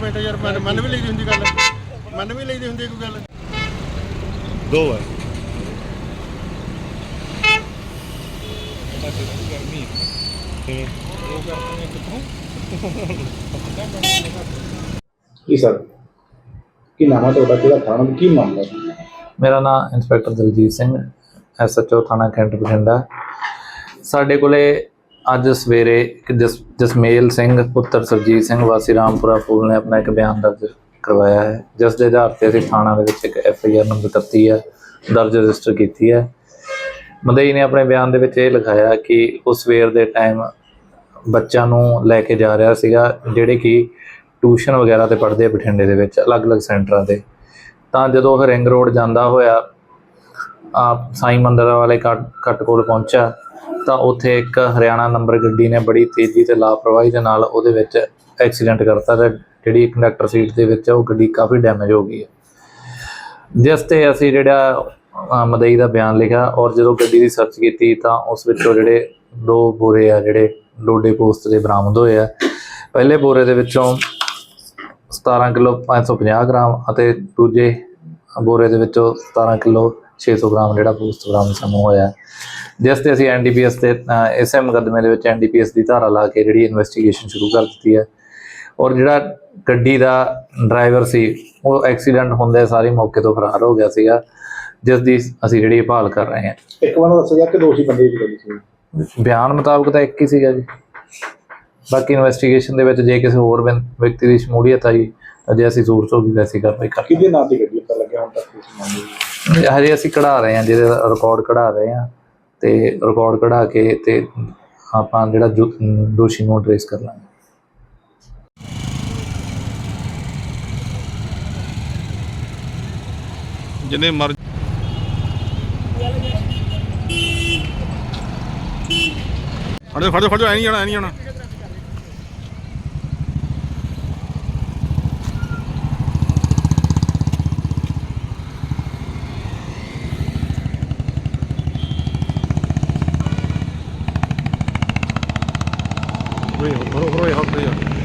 ਬੇਟਾ ਯਾਰ ਮੰਨ ਮੰਨ ਵੀ ਲਈਦੀ ਹੁੰਦੀ ਗੱਲ। ਮੰਨ ਵੀ ਲਈਦੀ ਹੁੰਦੀ ਕੋਈ ਗੱਲ। ਦੋ ਹੈ ਕੀ ਸਰ? ਕੀ ਨਾਮ ਹੈ ਤੁਹਾਡਾ? ਕਿਹੜਾ ਥਾਣਾ? ਤੇ ਕੀ ਮਾਮਲਾ? ਹੈ ਮੇਰਾ ਨਾਮ ਇੰਸਪੈਕਟਰ ਦਲਜੀਤ ਸਿੰਘ ਐਸਐਚਓ ਥਾਣਾ ਕੈਂਟ ਬਠਿੰਡਾ। ਸਾਡੇ ਕੋਲੇ ਅੱਜ ਸਵੇਰੇ ਇੱਕ ਜਸ, ਜਸਮੇਲ ਸਿੰਘ, ਪੁੱਤਰ ਸਰਜੀਤ ਸਿੰਘ, ਵਾਸੀ ਰਾਮਪੁਰਾ ਫੂਲ ਨੇ ਆਪਣਾ ਇੱਕ ਬਿਆਨ ਦਰਜ ਕਰਵਾਇਆ ਹੈ। ਜਿਸ ਦੇ ਆਧਾਰ ਤੇ ਅਸੀਂ ਥਾਣਾ ਦੇ ਵਿੱਚ ਇੱਕ ਐੱਫ ਆਈ ਆਰ ਨੰਬਰ 33 ਹੈ, ਦਰਜ ਰਜਿਸਟਰ ਕੀਤੀ ਹੈ। ਮਦਈ ਨੇ ਆਪਣੇ ਬਿਆਨ ਦੇ ਵਿੱਚ ਇਹ ਲਿਖਾਇਆ ਕਿ ਉਹ ਸਵੇਰ ਦੇ ਟਾਈਮ ਬੱਚਾ ਨੂੰ ਲੈ ਕੇ ਜਾ ਰਿਹਾ ਸੀਗਾ, ਜਿਹੜੇ ਕਿ ਟਿਊਸ਼ਨ ਵਗੈਰਾ ਤੇ ਪੜ੍ਹਦੇ ਬਠਿੰਡੇ ਦੇ ਵਿੱਚ, ਅਲੱਗ-ਅਲੱਗ ਸੈਂਟਰਾਂ ਤੇ। ਤਾਂ ਜਦੋਂ ਉਹ ਰਿੰਗ ਰੋਡ ਜਾਂਦਾ ਹੋਇਆ ਸਾਈ ਮੰਦਰ ਵਾਲੇ ਕੱਟ ਕੱਟ ਕੋਲ ਪਹੁੰਚਿਆ, ਤਾਂ ਉੱਥੇ ਇੱਕ ਹਰਿਆਣਾ ਨੰਬਰ ਗੱਡੀ ਨੇ ਬੜੀ ਤੇਜ਼ੀ ਤੇ ਲਾਪਰਵਾਹੀ ਦੇ ਨਾਲ ਉਹਦੇ ਵਿੱਚ ਐਕਸੀਡੈਂਟ ਕਰਤਾ ਤੇ ਜਿਹੜੀ ਕੰਡਕਟਰ ਸੀਟ ਦੇ ਵਿੱਚ ਉਹ ਗੱਡੀ ਕਾਫੀ ਡੈਮੇਜ ਹੋ ਗਈ ਹੈ। ਜਿਸ ਤੇ ਅਸੀਂ ਜਿਹੜਾ ਮਦਈ ਦਾ ਬਿਆਨ ਲਿਖਿਆ ਔਰ ਜਦੋਂ ਗੱਡੀ ਦੀ ਸਰਚ ਕੀਤੀ ਤਾਂ ਉਸ ਵਿੱਚੋਂ ਜਿਹੜੇ ਦੋ ਬੋਰੇ ਆ, ਜਿਹੜੇ ਲੋਡੇ ਪੋਸਟ ਦੇ ਬਰਾਮਦ ਹੋਏ ਆ, ਪਹਿਲੇ ਬੋਰੇ ਦੇ ਵਿੱਚੋਂ 17 ਕਿਲੋ 550 ਗ੍ਰਾਮ ਅਤੇ ਦੂਜੇ ਬੋਰੇ ਦੇ ਵਿੱਚੋਂ 17 ਕਿਲੋ 600 ਗ੍ਰਾਮ ਜਿਹੜਾ ਪੋਸਟ ਬਰਾਮਦ ਸਮੂਹ ਹੋਇਆ। ਜਿਸ ਤੇ ਅਸੀਂ ਐਨਡੀਪੀਐਸ ਤੇ ਇਸੇ ਮੁਕੱਦਮੇ ਦੇ ਵਿੱਚ ਐਨਡੀਪੀਐਸ ਦੀ ਧਾਰਾ ਲਾ ਕੇ ਜਿਹੜੀ ਇਨਵੈਸਟੀਗੇਸ਼ਨ ਸ਼ੁਰੂ ਕਰ ਦਿੱਤੀ ਹੈ। ਔਰ ਜਿਹੜਾ ਗੱਡੀ ਦਾ ਡਰਾਈਵਰ ਸੀ ਉਹ ਐਕਸੀਡੈਂਟ ਹੁੰਦੇ ਸਾਰੀ ਮੌਕੇ ਤੋਂ ਫਰਾਰ ਹੋ ਗਿਆ ਸੀਗਾ ਜਿਸ ਦੀ ਅਸੀਂ ਜਿਹੜੀ ਭਾਲ ਕਰ ਰਹੇ ਹਾਂ। ਇੱਕ ਵਾਰ ਦੱਸਿਆ ਜਾ ਕਿ ਦੋਸ਼ੀ ਬੰਦੇ ਦੀ ਗੱਲ ਸੀ? ਬਿਆਨ ਮੁਤਾਬਕ ਤਾਂ ਇੱਕ ਹੀ ਸੀਗਾ ਜੀ। ਬਾਕੀ ਇਨਵੈਸਟੀਗੇਸ਼ਨ ਦੇ ਵਿੱਚ ਜੇ ਕਿਸੇ ਹੋਰ ਵਿਅਕ- ਵਿਅਕਤੀ ਦੀ ਸ਼ਮੂਲੀਅਤ ਆਈ ਤਾਂ ਜੇ ਅਸੀਂ ਹੋ ਗਈ ਵੈਸੀ ਕਾਰਵਾਈ ਕਰ ਕਿਹਦੇ ਨਾਂ ਦੀ ਗੱਡੀ ਪਤਾ ਲੱਗਿਆ ਹੁਣ ਤੱਕ ਇਸ ਮਾਮਲੇ ਹਜੇ ਅਸੀਂ ਕਢਾ ਰਹੇ ਹਾਂ, ਜਿਹਦੇ ਰਿਕਾਰਡ ਕਢਾ ਰਹੇ ਹਾਂ ਤੇ ਰਿਕਾਰਡ ਕਢਾ ਕੇ ਤੇ ਆਪਾਂ ਜਿਹੜਾ ਦੋਸ਼ੀ ਨੂੰ ਟ੍ਰੇਸ ਕਰ ਲਾਂਗੇ। ਜਿੰਨੇ ਮਰ ਫੜੋ ਫੜੋ ਫੜੋ ਐ ਨਹੀਂ ਜਾਣਾ, ਐ ਨਹੀਂ ਜਾਣਾ। ਓਏ ਹੋ ਹੋ ਹੋ ਹੋ